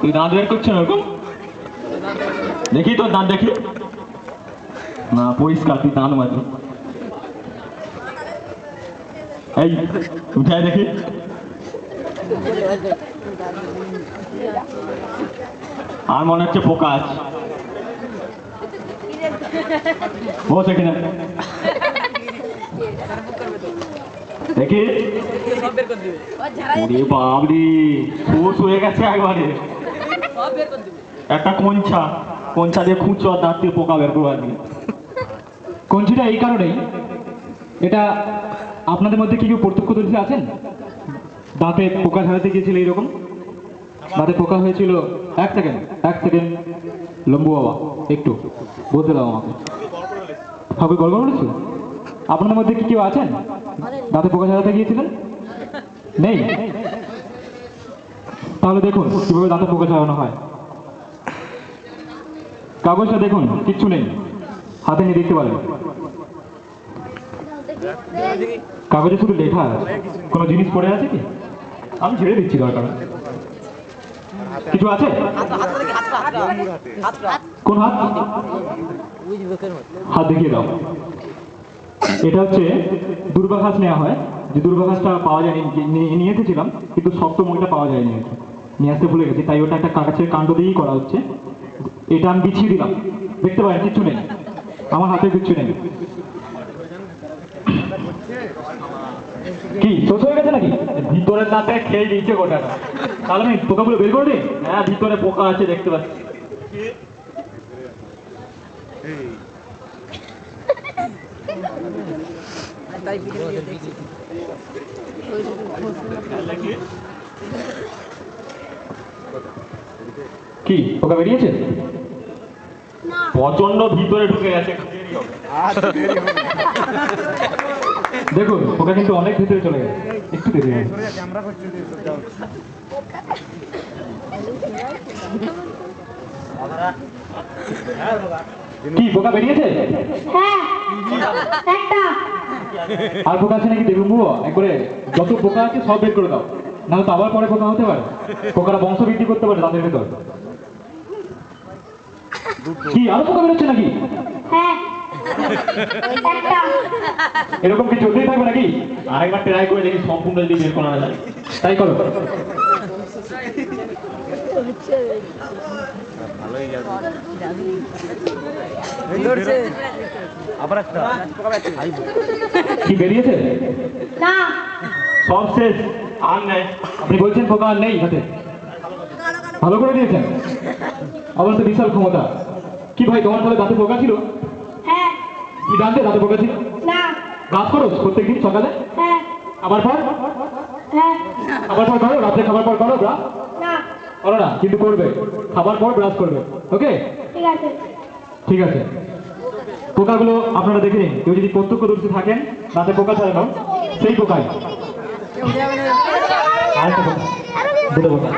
তুই দাঁত বের করছ না দেখি তোর দাঁত, দেখি। না, পরিষ্কার, তুই দাঁত মারবি এই, উঠায় দেখি। আর মনে হচ্ছে পোকা আছে বস এখানে। দেখি ওরে বাবরি ফোর্স হয়ে গেছে একবারে। একটা কঞ্চা কঞ্চা দিয়ে খুঁজছো আর দাঁত দিয়ে পোকা বের করবার নিয়ে কঞ্চিটা এই কারণেই, এটা আপনাদের মধ্যে কি কেউ প্রত্যক্ষদর্শী আছেন? দাঁতে পোকা ঝাড়াতে গিয়েছিল এইরকম? দাঁতে পোকা হয়েছিল, এক সেকেন্ড এক সেকেন্ড। লম্বু বাবা, একটু, বলতে দাও আমাকে। হবে গল্প বলেছিল আপনাদের মধ্যে কি কেউ আছেন? দাঁতে পোকা ঝাড়াতে গিয়েছিলেন? নেই? তাহলে দেখুন, কীভাবে দাঁতে পোকা ঝাড়ানো হয়। কাগজটা দেখুন, কিচ্ছু নেই। হাতে নিয়ে দেখতে পারেন। কাগজে শুধু লেখা কোনো জিনিস পড়ে আছে কি? আমি ছেড়ে দিচ্ছি, দরকার কিছু আছে? কোন হাত? হাত দেখিয়ে দাও। এটা হচ্ছে দুর্বাঘাস নেওয়া হয়। যে দুর্বাঘাসটা পাওয়া যায়নি নিয়ে- এসেছিলাম কিন্তু শক্ত মুখটা পাওয়া যায়নি। নিয়ে আসতে ভুলে গেছি, তাই ওটা একটা কাগজের কাণ্ড দিয়েই করা হচ্ছে। এটা আমি বিছিয়ে দিলাম। দেখতে পারেন, কিচ্ছু নেই। আমার হাতে কিচ্ছু নেই। কি, শোষ হয়ে গেছে নাকি? ভিতরের দাঁতে খেয়ে দিয়েছে গোটাটা তাহলে আমি পোকাগুলো বের করে হ্যাঁ ভিতরে পোকা আছে, দেখতে পাচ্ছি। কি? পোকা বেরিয়েছে? প্রচণ্ড ভিতরে ঢুকে গেছে। দেখুন পোকা কিন্তু অনেক ভিতরে চলে গেছে। একটু দেরি হবে। কি পোকা বেরিয়েছে? হ্যাঁ একটা। আর পোকা আছে নাকি বুড়ো একবারে যত পোকা আছে সব বের করে দাও। নাহলে তো আবার পরে পোকা হতে পারে। পোকারা বংশ বৃদ্ধি করতে পারে তাদের ভেতর। কি আরও পোকা বেরোচ্ছে নাকি? হ্যাঁ এরকম কি চলতেই থাকবে নাকি? আরেকবার ট্রাই করে দেখি সম্পূর্ণ যদি বের করা যায়। তাই করো। কি বেরিয়েছে? না। সব শেষ। আর নেই। আপনি বলছেন পোকা আর নেই হাতে। ভালো করে দিয়েছেন। আমার তো বিশাল ক্ষমতা। কি ভাই তোমার তাহলে দাঁতে পোকা ছিল? হ্যাঁ। কি জানতে দাঁতে পোকা ছিল? না। গাছ করো প্রত্যেকদিন সকালে? হ্যাঁ। আবার পর? হ্যাঁ। আবার পর করো রাত্রে খাবার পর করো ব্রাশ না করো না কিন্তু করবে। খাবার পর ব্রাশ করবে ওকে ঠিক আছে। ঠিক আছে। পোকাগুলো আপনারা দেখে নিন। কেউ যদি প্রত্যক্ষ প্রত্যক্ষদর্শী থাকেন তাতে পোকা ছাড়ানো সেই পোকাই। পোকা। দুটো পোকা।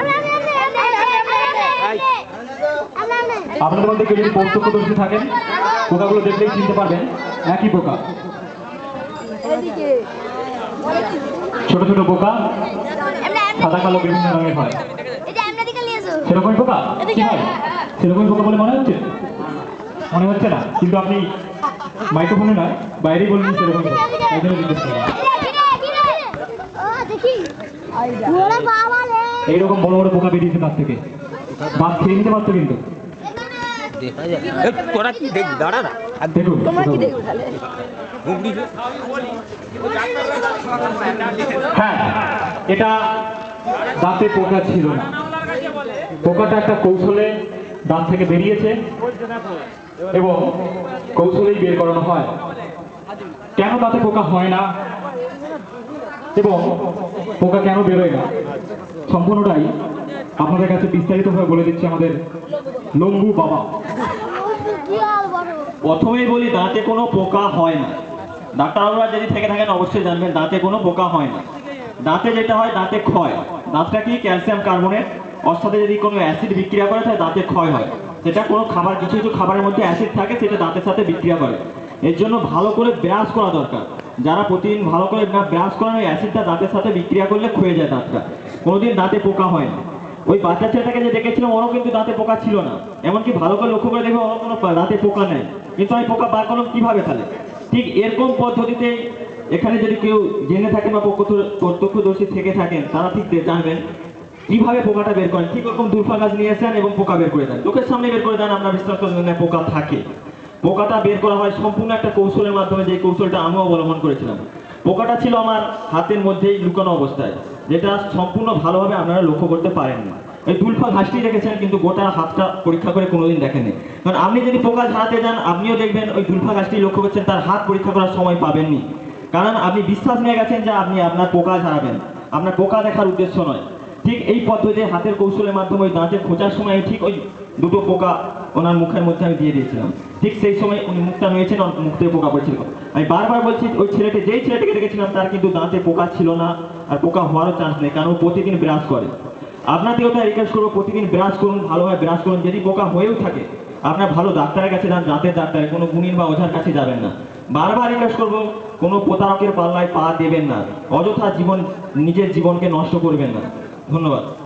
আপনাদের মধ্যে কেউ যদি প্রত্যক্ষ প্রত্যক্ষদর্শী থাকেন পোকাগুলো দেখলেই চিনতে পারবেন একই পোকা। ছোট ছোট পোকা সাদা কালো বিভিন্ন রঙের হয়। সেরকমই পোকা কি হয়? সেরকমই পোকা বলে মনে হচ্ছে? মনে হচ্ছে না। কিন্তু আপনি মাইক্রোফোনে নয় বাইরেই বললেন সেরকম এইরকম বড় বড় পোকা বেরিয়েছে তার থেকে। বাদ খেয়ে নিতে পারতো কিন্তু। তোরা কি দেখ দাঁড়া না। আর দেখুন হ্যাঁ এটা দাঁতে পোকা ছিল না। পোকাটা একটা কৌশলে দাঁত থেকে বেরিয়েছে এবং কৌশলেই বের করানো হয়। কেন দাঁতে পোকা হয় না? এবং পোকা কেন বেরোয় না? সম্পূর্ণটাই আপনাদের কাছে বিস্তারিতভাবে বলে দিচ্ছে আমাদের লম্বু বাবা। প্রথমেই বলি, দাঁতে কোনো পোকা হয় না। ডাক্তারবাবুরা যদি থেকে থাকেন, অবশ্যই জানবেন, দাঁতে কোনো পোকা হয় না। দাঁতে যেটা হয়, দাঁতে ক্ষয়। দাঁতটা কি ক্যালসিয়াম কার্বনেট? সাথে যদি কোনো অ্যাসিড বিক্রিয়া করে, তাহলে দাঁতে ক্ষয় হয়। সেটা কোনো খাবার, কিছু কিছু খাবারের মধ্যে অ্যাসিড থাকে, সেটা দাঁতের সাথে বিক্রিয়া করে। এর জন্য ভালো করে ব্রাশ করা দরকার। যারা প্রতিদিন ভালো করে না ব্রাশ করেন ওই অ্যাসিডটা দাঁতের সাথে বিক্রিয়া করলে ক্ষয়ে যায় দাঁতটা। কোনোদিন দাঁতে পোকা হয় না। ওই বাচ্চা ছেলেটাকে যে দেখেছিলাম, ওরও কিন্তু দাঁতে পোকা ছিল না। এমনকি ভালো করে লক্ষ্য করে দেখবে ওর কোনো দাঁতে পোকা নেই। কিন্তু আমি পোকা বার করলাম কীভাবে তাহলে? ঠিক এরকম পদ্ধতিতে এখানে যদি কেউ জেনে থাকেন বা প্রত্যক্ষ- প্রত্যক্ষদর্শী থেকে থাকেন, তারা ঠিক জানবেন কীভাবে পোকাটা বের করেন? ঠিক ওরকম দুর্ফা গাছ নিয়ে আসেন এবং পোকা বের করে দেন। লোকের সামনে বের করে দেন, আমরা না পোকা থাকে। পোকাটা বের করা হয় সম্পূর্ণ একটা কৌশলের মাধ্যমে যে কৌশলটা আমিও অবলম্বন করেছিলাম। পোকাটা ছিল আমার হাতের মধ্যেই লুকানো অবস্থায়, যেটা সম্পূর্ণ ভালোভাবে আপনারা লক্ষ্য করতে পারেননি ওই দুলফা ঘাসটি দেখেছেন, কিন্তু গোটা হাতটা পরীক্ষা করে কোনোদিন দেখেননি। কারণ আপনি যদি পোকা ঝাড়াতে যান, আপনিও দেখবেন ওই দুলফা ঘাসটি লক্ষ্য করছেন, তার হাত পরীক্ষা করার সময় পাবেননি। কারণ আপনি বিশ্বাস নিয়ে গেছেন যে আপনি আপনার পোকা ঝাড়াবেন। আপনার পোকা দেখার উদ্দেশ্য নয়। ঠিক এই পদ্ধতিতে হাতের কৌশলের মাধ্যমে ওই দাঁতে খোঁচার সময় ঠিক ওই দুটো পোকা ওনার মুখের মধ্যে আমি দিয়ে দিয়েছিলাম। ঠিক সেই সময় উনি মুখটা নিয়েছেন মুখ পোকা পড়ছিল। আমি বারবার বলছি, ওই ছেলেটি, যেই ছেলেটিকে দেখেছিলাম, তার কিন্তু দাঁতে পোকা ছিল না আর পোকা হওয়ারও চান্স নেই, কারণ প্রতিদিন ব্রাশ করে। আপনাদেরও তাই রিকোয়েস্ট করব, প্রতিদিন ব্রাশ করুন, ভালোভাবে ব্রাশ করুন, যদি পোকা হয়েও থাকে, আপনার ভালো ডাক্তারের কাছে যান, দাঁতের ডাক্তার, কোনো গুণিন বা ওঝার কাছে যাবেন না। বারবার রিকোয়েস্ট করব, কোনো প্রতারকের পাল্লায় পা দেবেন না, অযথা জীবন, নিজের জীবনকে নষ্ট করবেন না। ধন্যবাদ।